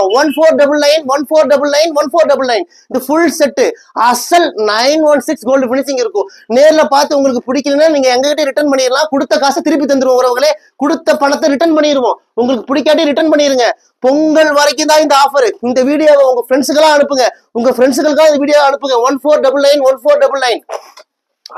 கொடுக்குறோம் one four double nine one four double nine one four double nine இது full set அசல் nine one six gold finishing இருக்கும். நேரில் பார்த்து உங்களுக்கு பிடிக்கலன்னா நீங்க எங்ககிட்ட ரிட்டர்ன் பண்ணிடலாம். கொடுத்த காசை திருப்பி தந்துருவோம் உறவுகளே. கொடுத்த பணத்தை ரிட்டர்ன் பண்ணிடுவோம் உங்களுக்கு பிடிக்காட்டி ரிட்டர்ன் பண்ணிருங்க. பொங்கல் வரைக்கும் தான் இந்த ஆஃபர் இந்த வீடியோவை உங்க ஃப்ரெண்ட்ஸுக்கெல்லாம் அனுப்புங்க. உங்க ஃப்ரெண்ட்ஸுக்கெல்லாம் இந்த வீடியோ அனுப்புங்க. One four double nine one four double nine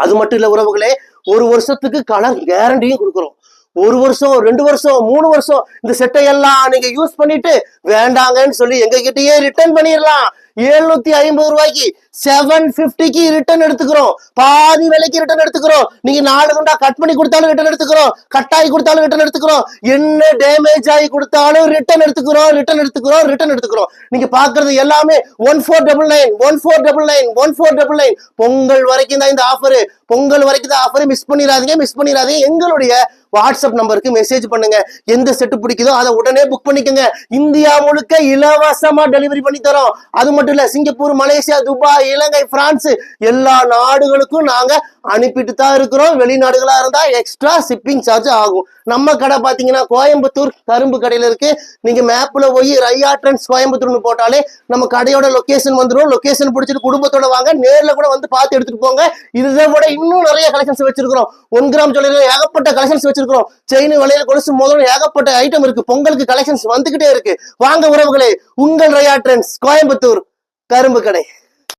அது மட்டும் இல்ல உறவுகளே ஒரு வருஷத்துக்கு கலர் கேரண்டியும் கொடுக்குறோம். ஒரு வருஷம் ரெண்டு வருஷம் மூணு வருஷம் இந்த செட்டை எல்லாம் நீங்க யூஸ் பண்ணிட்டு வேண்டாங்கன்னு சொல்லி எங்க கிட்டயே ரிட்டர்ன் பண்ணிடலாம் எழுநூத்தி ஐம்பது ரூபாய்க்கு செவன் பிப்டிக்கு ரிட்டர்ன் எடுத்துக்கிறோம். பாதி விலைக்கு ரிட்டர்ன் எடுத்துக்கிறோம். நீங்க நாலு குண்டா கட் பண்ணி கொடுத்தாலும் ரிட்டர்ன் எடுத்துக்கிறோம். கட் ஆகி கொடுத்தாலும் ரிட்டர்ன் எடுத்துக்கிறோம். என்ன டேமேஜ் ஆகி கொடுத்தாலும் ரிட்டர்ன் எடுத்துக்கிறோம் ரிட்டர்ன் எடுத்துக்கிறோம் ரிட்டர்ன் எடுத்துக்கிறோம். நீங்க பாக்குறது எல்லாமே one four double nine one four double nine one four double nine Pongal வரைக்கும் தான் இந்த ஆஃபர் பொங்கல் வரைக்கும் தான் ஆஃபர் மிஸ் பண்ணிடாதீங்க மிஸ் பண்ணிடாதீங்க. எங்களுடைய வாட்ஸ்அப் நம்பருக்கு மெசேஜ் பண்ணுங்க. எந்த செட்டு பிடிக்குதோ அதை உடனே புக் பண்ணிக்கோங்க. இந்தியா முழுக்க இலவசமா டெலிவரி பண்ணி தரோம் அது மட்டும் இல்ல Singapore Malaysia Dubai Ilangai France எல்லா நாடுகளுக்கும் நாங்க அனுப்பிட்டு தான் இருக்கிறோம். வெளிநாடுகளா இருந்தா எக்ஸ்ட்ரா ஷிப்பிங் சார்ஜ் ஆகும். நம்ம கடை பாத்தீங்கன்னா கோயம்புத்தூர் கரும்பு கடையில இருக்கு. நீங்க மேப்ல போய் ரையா ட்ரெண்ட்ஸ் கோயம்புத்தூர்னு போட்டாலே நம்ம கடையோட லொக்கேஷன் வந்துடும் லொக்கேஷன் பிடிச்சிட்டு குடும்பத்தோட வாங்க. நேர்ல கூட வந்து பார்த்து எடுத்துட்டு போங்க. இதை விட இன்னும் நிறைய கலெக்ஷன்ஸ் வச்சிருக்கிறோம். ஒன் கிராம் ஜுவல்லரியில ஏகப்பட்ட கலெக்ஷன்ஸ் வச்சிருக்கிறோம். செயின் வளையல் கொலுசு முதல்ல ஏகப்பட்ட ஐட்டம் இருக்கு. பொங்கலுக்கு கலெக்ஷன்ஸ் வந்துகிட்டே இருக்கு. வாங்க உறவுகளே உங்கள் ரயா ட்ரெண்ட்ஸ் கோயம்புத்தூர் கரும்பு கடை.